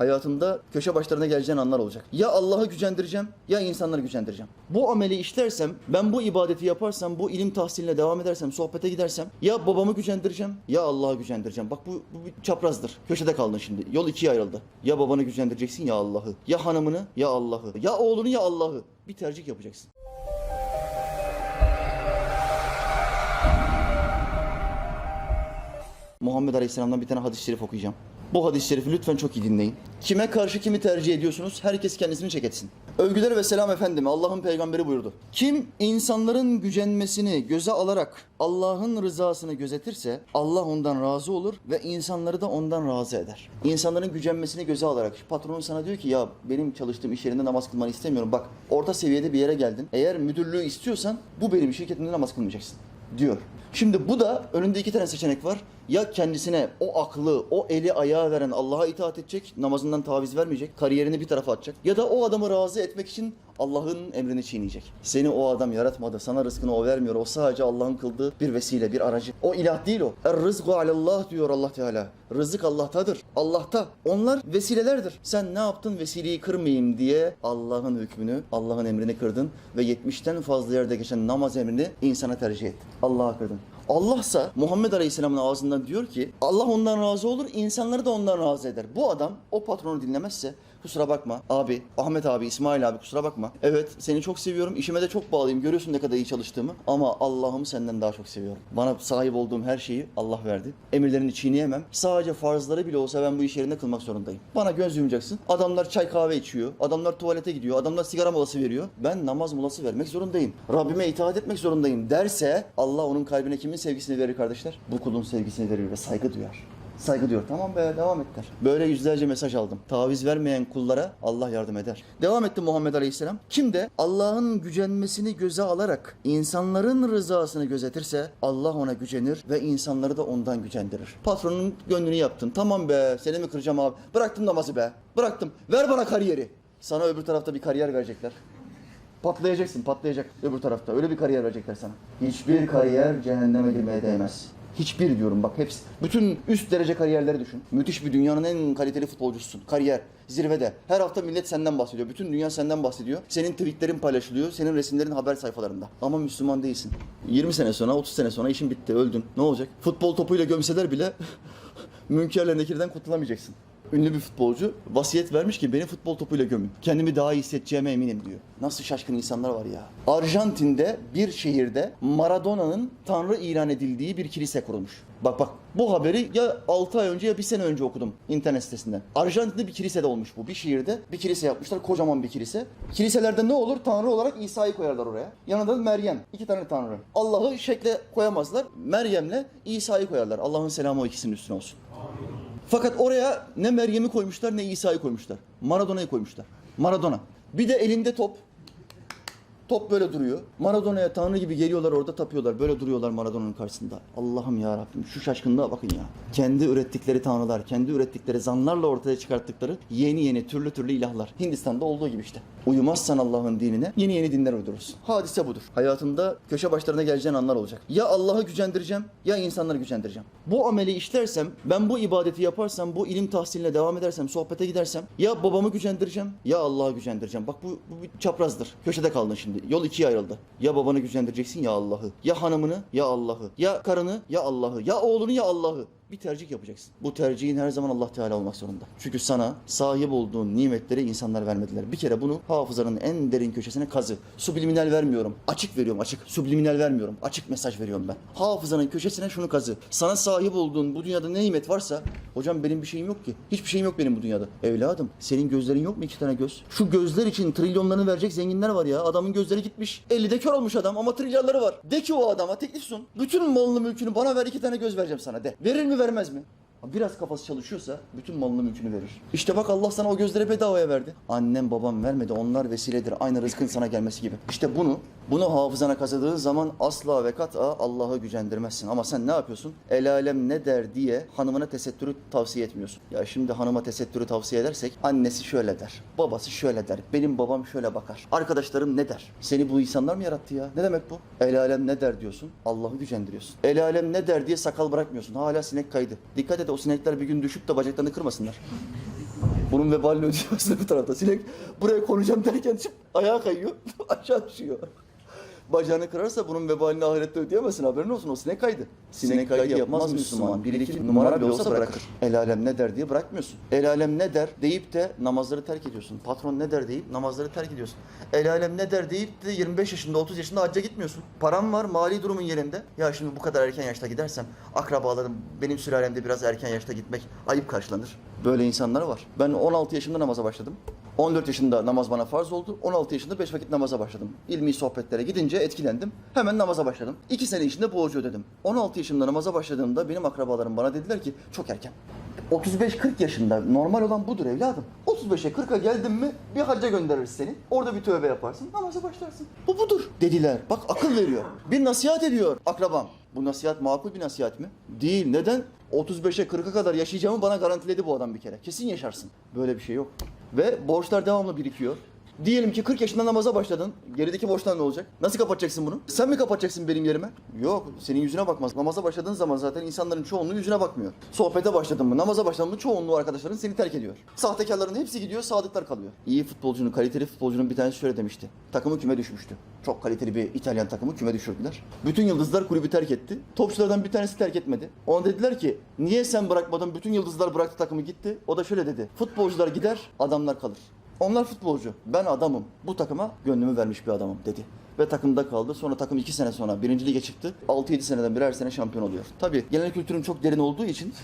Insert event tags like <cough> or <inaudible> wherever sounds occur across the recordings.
Hayatımda köşe başlarına geleceğin anlar olacak. Ya Allah'ı gücendireceğim ya insanları gücendireceğim. Bu ameli işlersem, ben bu ibadeti yaparsam, bu ilim tahsiline devam edersem, sohbete gidersem ya babamı gücendireceğim ya Allah'ı gücendireceğim. Bak bu, bu bir çaprazdır. Köşede kaldın şimdi. Yol ikiye ayrıldı. Ya babanı gücendireceksin ya Allah'ı. Ya hanımını ya Allah'ı. Ya oğlunu ya Allah'ı. Bir tercih yapacaksın. Muhammed Aleyhisselam'dan bir tane hadis-i şerif okuyacağım. Bu hadis-i şerifi lütfen çok iyi dinleyin. Kime karşı kimi tercih ediyorsunuz? Herkes kendisini çek etsin. Övgüler ve selam efendim. Allah'ın peygamberi buyurdu. Kim insanların gücenmesini göze alarak Allah'ın rızasını gözetirse Allah ondan razı olur ve insanları da ondan razı eder. İnsanların gücenmesini göze alarak patronun sana diyor ki ya benim çalıştığım iş yerinde namaz kılmanı istemiyorum. Bak orta seviyede bir yere geldin. Eğer müdürlüğü istiyorsan bu benim şirketimde namaz kılmayacaksın diyor. Şimdi bu da önünde iki tane seçenek var. Ya kendisine o aklı, o eli ayağı veren Allah'a itaat edecek, namazından taviz vermeyecek, kariyerini bir tarafa atacak. Ya da o adamı razı etmek için Allah'ın emrini çiğneyecek. Seni o adam yaratmadı, sana rızkını o vermiyor. O sadece Allah'ın kıldığı bir vesile, bir aracı. O ilah değil o. Er rızku alallah diyor Allah Teala. Rızık Allah'tadır. Allah'ta. Onlar vesilelerdir. Sen ne yaptın vesileyi kırmayayım diye Allah'ın hükmünü, Allah'ın emrini kırdın ve 70'ten fazla yerde geçen namaz emrini insana tercih ettin. Allah'a kırdın. Allah'sa Muhammed Aleyhisselam'ın ağzından diyor ki Allah ondan razı olur, insanları da ondan razı eder. Bu adam o patronu dinlemezse kusura bakma abi, Ahmet abi, İsmail abi kusura bakma. Evet seni çok seviyorum, işime de çok bağlıyım. Görüyorsun ne kadar iyi çalıştığımı ama Allah'ımı senden daha çok seviyorum. Bana sahip olduğum her şeyi Allah verdi. Emirlerini çiğneyemem. Sadece farzları bile olsa ben bu iş yerinde kılmak zorundayım. Bana göz yumacaksın. Adamlar çay kahve içiyor. Adamlar tuvalete gidiyor. Adamlar sigara molası veriyor. Ben namaz molası vermek zorundayım. Rabbime itaat etmek zorundayım derse Allah onun kalbine kimin sevgisini verir kardeşler? Bu kulun sevgisini verir ve saygı duyar. Saygı diyor. Tamam be devam et der. Böyle yüzlerce mesaj aldım. Taviz vermeyen kullara Allah yardım eder. Devam etti Muhammed Aleyhisselam. Kim de Allah'ın gücenmesini göze alarak insanların rızasını gözetirse Allah ona gücenir ve insanları da ondan gücendirir. Patronun gönlünü yaptın. Tamam be seni mi kıracağım abi? Bıraktım namazı be. Bıraktım. Ver bana kariyeri. Sana öbür tarafta bir kariyer verecekler. Patlayacaksın, patlayacak öbür tarafta. Öyle bir kariyer verecekler sana. Hiçbir kariyer cehenneme girmeye değmez. Hiçbir diyorum bak hepsi. Bütün üst derece kariyerleri düşün. Müthiş bir dünyanın en kaliteli futbolcususun. Kariyer zirvede. Her hafta millet senden bahsediyor. Bütün dünya senden bahsediyor. Senin tweetlerin paylaşılıyor. Senin resimlerin haber sayfalarında. Ama Müslüman değilsin. 20 sene sonra, 30 sene sonra işin bitti, öldün. Ne olacak? Futbol topuyla gömseler bile <laughs> münkerle nekirden kurtulamayacaksın. Ünlü bir futbolcu vasiyet vermiş ki beni futbol topuyla gömün. Kendimi daha iyi hissedeceğime eminim diyor. Nasıl şaşkın insanlar var ya. Arjantin'de bir şehirde Maradona'nın tanrı ilan edildiği bir kilise kurulmuş. Bak bak bu haberi ya 6 ay önce ya bir sene önce okudum internet sitesinden. Arjantin'de bir kilisede olmuş bu. Bir şehirde bir kilise yapmışlar. Kocaman bir kilise. Kiliselerde ne olur? Tanrı olarak İsa'yı koyarlar oraya. Yanında da Meryem. iki tane tanrı. Allah'ı şekle koyamazlar. Meryem'le İsa'yı koyarlar. Allah'ın selamı o ikisinin üstüne olsun. Fakat oraya ne Meryem'i koymuşlar ne İsa'yı koymuşlar. Maradona'yı koymuşlar. Maradona. Bir de elinde top. Top böyle duruyor. Maradona'ya tanrı gibi geliyorlar orada tapıyorlar. Böyle duruyorlar Maradona'nın karşısında. Allah'ım ya Rabbim şu şaşkınlığa bakın ya. Kendi ürettikleri tanrılar, kendi ürettikleri zanlarla ortaya çıkarttıkları yeni yeni türlü türlü ilahlar. Hindistan'da olduğu gibi işte. Uyumazsan Allah'ın dinine yeni yeni dinler uydurursun. Hadise budur. Hayatında köşe başlarına geleceğin anlar olacak. Ya Allah'ı gücendireceğim ya insanları gücendireceğim. Bu ameli işlersem, ben bu ibadeti yaparsam, bu ilim tahsiline devam edersem, sohbete gidersem ya babamı gücendireceğim ya Allah'ı gücendireceğim. Bak bu, bu bir çaprazdır. Köşede kaldın şimdi. Yol ikiye ayrıldı. Ya babanı gücendireceksin ya Allah'ı. Ya hanımını ya Allah'ı. Ya karını ya Allah'ı. Ya oğlunu ya Allah'ı. Bir tercih yapacaksın. Bu tercihin her zaman Allah Teala olmak zorunda. Çünkü sana sahip olduğun nimetleri insanlar vermediler. Bir kere bunu hafızanın en derin köşesine kazı. Subliminal vermiyorum. Açık veriyorum açık. Subliminal vermiyorum. Açık mesaj veriyorum ben. Hafızanın köşesine şunu kazı. Sana sahip olduğun bu dünyada ne nimet varsa hocam benim bir şeyim yok ki. Hiçbir şeyim yok benim bu dünyada. Evladım senin gözlerin yok mu iki tane göz? Şu gözler için trilyonlarını verecek zenginler var ya. Adamın gözleri gitmiş. 50'de kör olmuş adam ama trilyonları var. De ki o adama teklif sun. Bütün malını mülkünü bana ver iki tane göz vereceğim sana de. Verir mi vermez mi? Biraz kafası çalışıyorsa bütün malını mülkünü verir. İşte bak Allah sana o gözleri bedavaya verdi. Annem babam vermedi onlar vesiledir. Aynı rızkın sana gelmesi gibi. İşte bunu bunu hafızana kazıdığın zaman asla ve kat'a Allah'ı gücendirmezsin. Ama sen ne yapıyorsun? El alem ne der diye hanımına tesettürü tavsiye etmiyorsun. Ya şimdi hanıma tesettürü tavsiye edersek annesi şöyle der. Babası şöyle der. Benim babam şöyle bakar. Arkadaşlarım ne der? Seni bu insanlar mı yarattı ya? Ne demek bu? El alem ne der diyorsun? Allah'ı gücendiriyorsun. El alem ne der diye sakal bırakmıyorsun. Hala sinek kaydı. Dikkat et o sinekler bir gün düşüp de bacaklarını kırmasınlar. Bunun vebalini ödeyemezsin bir tarafta. Sinek buraya konacağım derken çıp ayağa kayıyor. <laughs> aşağı düşüyor. Bacağını kırarsa bunun vebalini ahirette ödeyemezsin haberin olsun o sinek kaydı. Sinek kaydı yapmaz Müslüman. Bir iki numara bile olsa bırakır. El alem ne der diye bırakmıyorsun. El alem ne der deyip de namazları terk ediyorsun. Patron ne der deyip namazları terk ediyorsun. El alem ne der deyip de 25 yaşında 30 yaşında hacca gitmiyorsun. Param var mali durumun yerinde. Ya şimdi bu kadar erken yaşta gidersem akrabalarım benim sülalemde biraz erken yaşta gitmek ayıp karşılanır. Böyle insanlar var. Ben 16 yaşında namaza başladım. 14 yaşında namaz bana farz oldu. 16 yaşında 5 vakit namaza başladım. İlmi sohbetlere gidince etkilendim. Hemen namaza başladım. 2 sene içinde borcu ödedim. 16 yaşında namaza başladığımda benim akrabalarım bana dediler ki çok erken. 35-40 yaşında normal olan budur evladım. 35'e 40'a geldin mi bir hacca göndeririz seni. Orada bir tövbe yaparsın, namaza başlarsın. Bu budur dediler. Bak akıl veriyor. Bir nasihat ediyor akrabam. Bu nasihat makul bir nasihat mi? Değil. Neden? 35'e 40'a kadar yaşayacağımı bana garantiledi bu adam bir kere. Kesin yaşarsın. Böyle bir şey yok. Ve borçlar devamlı birikiyor. Diyelim ki 40 yaşında namaza başladın. Gerideki borçlar ne olacak? Nasıl kapatacaksın bunu? Sen mi kapatacaksın benim yerime? Yok. Senin yüzüne bakmaz. Namaza başladığın zaman zaten insanların çoğunluğu yüzüne bakmıyor. Sohbete başladın mı? Namaza başladın mı? Çoğunluğu arkadaşların seni terk ediyor. Sahtekarların hepsi gidiyor, sadıklar kalıyor. İyi futbolcunun, kaliteli futbolcunun bir tanesi şöyle demişti. Takımı küme düşmüştü. Çok kaliteli bir İtalyan takımı küme düşürdüler. Bütün yıldızlar kulübü terk etti. Topçulardan bir tanesi terk etmedi. Ona dediler ki niye sen bırakmadın? Bütün yıldızlar bıraktı takımı gitti. O da şöyle dedi. Futbolcular gider, adamlar kalır. Onlar futbolcu. Ben adamım. Bu takıma gönlümü vermiş bir adamım dedi. Ve takımda kaldı. Sonra takım 2 sene sonra birinci lige çıktı. 6-7 seneden birer sene şampiyon oluyor. Tabii genel kültürüm çok derin olduğu için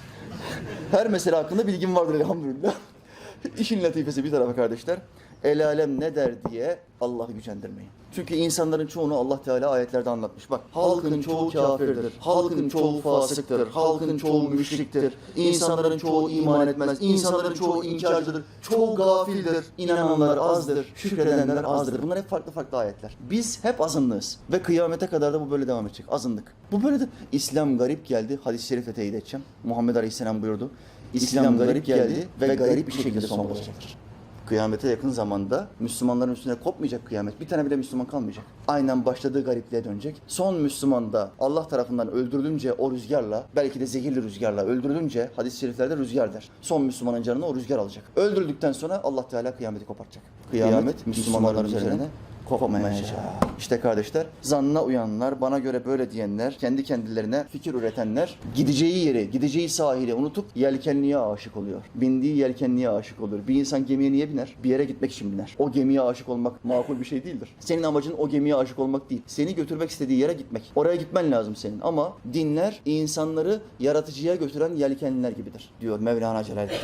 her mesele hakkında bilgim vardır elhamdülillah. <laughs> İşin latifesi bir tarafa kardeşler. El alem ne der diye Allah'ı gücendirmeyin. Çünkü insanların çoğunu Allah Teala ayetlerde anlatmış. Bak halkın çoğu kafirdir, halkın çoğu fasıktır, halkın çoğu müşriktir, insanların çoğu iman etmez, insanların çoğu inkarcıdır, çoğu gafildir, inananlar azdır, şükredenler azdır. Bunlar hep farklı farklı ayetler. Biz hep azınlığız ve kıyamete kadar da bu böyle devam edecek. Azınlık. Bu böyle de İslam garip geldi. Hadis-i şerifle teyit edeceğim. Muhammed Aleyhisselam buyurdu. İslam garip geldi ve garip bir şekilde son bulacaktır. Kıyamete yakın zamanda Müslümanların üstüne kopmayacak kıyamet. Bir tane bile Müslüman kalmayacak. Aynen başladığı garipliğe dönecek. Son Müslüman da Allah tarafından öldürülünce o rüzgarla, belki de zehirli rüzgarla öldürülünce hadis-i şeriflerde rüzgar der. Son Müslümanın canını o rüzgar alacak. Öldürüldükten sonra Allah Teala kıyameti kopartacak. Kıyamet, Müslümanların üzerine kopmayacak. İşte kardeşler, zannına uyanlar, bana göre böyle diyenler, kendi kendilerine fikir üretenler, gideceği yeri, gideceği sahili unutup yelkenliğe aşık oluyor. Bindiği yelkenliğe aşık oluyor. Bir insan gemiye niye biner? Bir yere gitmek için biner. O gemiye aşık olmak makul bir şey değildir. Senin amacın o gemiye aşık olmak değil. Seni götürmek istediği yere gitmek. Oraya gitmen lazım senin. Ama dinler insanları yaratıcıya götüren yelkenliler gibidir diyor Mevlana Celaleddin.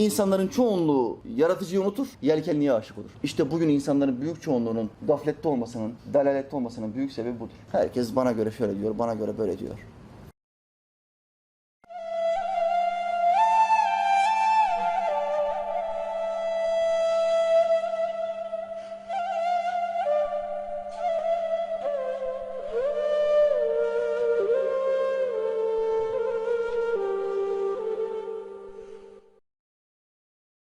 İnsanların çoğunluğu yaratıcıyı unutur, yelkenliğe aşık olur. İşte bugün insanların büyük çoğunluğunun gaflette olmasının, dalalette olmasının büyük sebebi budur. Herkes bana göre şöyle diyor, bana göre böyle diyor.